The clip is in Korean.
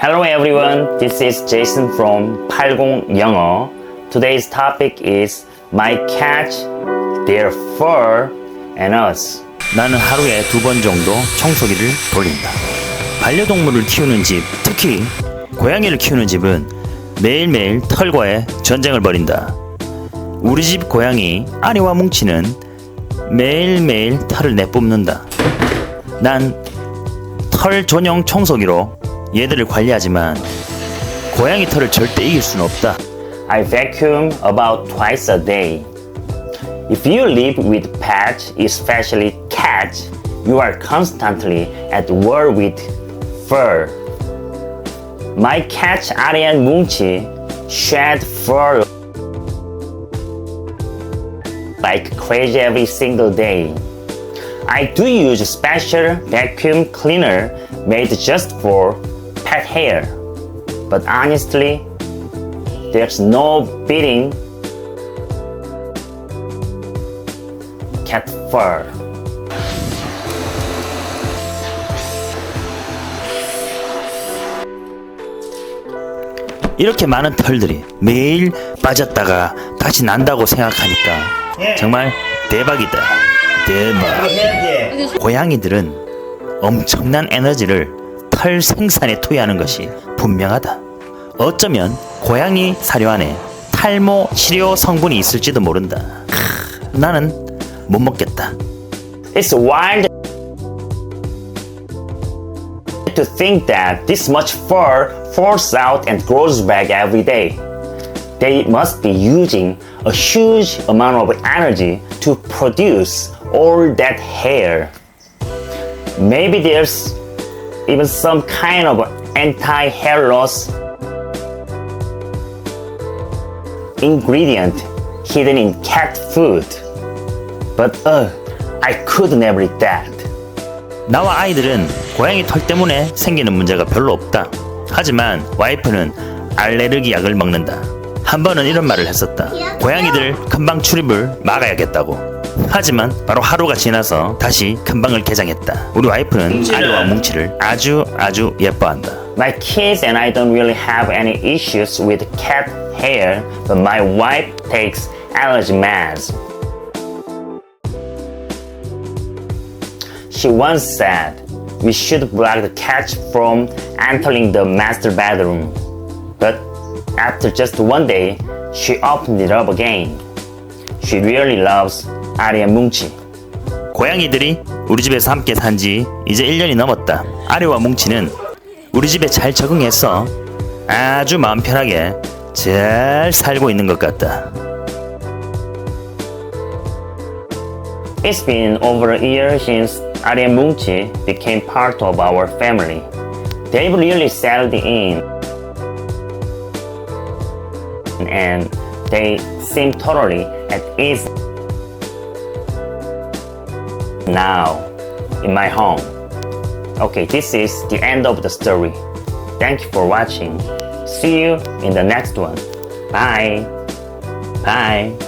Hello everyone, this is Jason from 80 영어. Today's topic is my cat, their fur, and us. 나는 하루에 두 번 정도 청소기를 돌린다. 반려동물을 키우는 집, 특히 고양이를 키우는 집은 매일매일 털과의 전쟁을 벌인다. 우리 집 고양이 아리와 뭉치는 매일매일 털을 내뿜는다. 난 털 전용 청소기로 얘들을 관리하지만 고양이 털을 절대 이길 수는 없다. I vacuum about twice a day. If you live with pets, especially cats, you are constantly at war with fur. My cat Arian Munchi shed fur like crazy every single day. I do use special vacuum cleaner made just for pet hair. But honestly, there's no beating cat fur. 이렇게 많은 털들이 매일 빠졌다가 다시 난다고 생각하니까 정말 대박이다. 대박. 고양이들은 엄청난 에너지를 털 생산에 투여하는 것이 분명하다. 어쩌면 고양이 사료 안에 탈모 치료 성분이 있을지도 모른다. 크, 나는 못 먹겠다. It's wild to think that this much fur falls out and grows back every day. They must be using a huge amount of energy to produce all that hair. Maybe there's even some kind of anti hair loss ingredient hidden in cat food. But uh, I could never eat that. 나와 아이들은 고양이 털 때문에 생기는 문제가 별로 없다. 하지만 와이프는 알레르기 약을 먹는다. 한 번은 이런 말을 했었다. 고양이들 금방 출입을 막아야겠다고. 하지만 바로 하루가 지나서 다시 금방을 개장했다. 우리 와이프는 아리와 뭉치를 아주 아주 예뻐한다. My kids and I don't really have any issues with cat hair, but my wife takes allergy meds. She once said we should block the cats from entering the master bedroom. But after just one day, she opened it up again. She really loves 아리와 뭉치. 고양이들이 우리 집에서 함께 산 지 이제 1년이 넘었다. 아리와 뭉치는 우리 집에 잘 적응해서 아주 마음 편하게 잘 살고 있는 것 같다. It's been over a year since Ari and 뭉치 became part of our family. They've really settled in and they seem totally at ease now in my home. Okay, this is the end of the story. Thank you for watching. See you in the next one. Bye. Bye.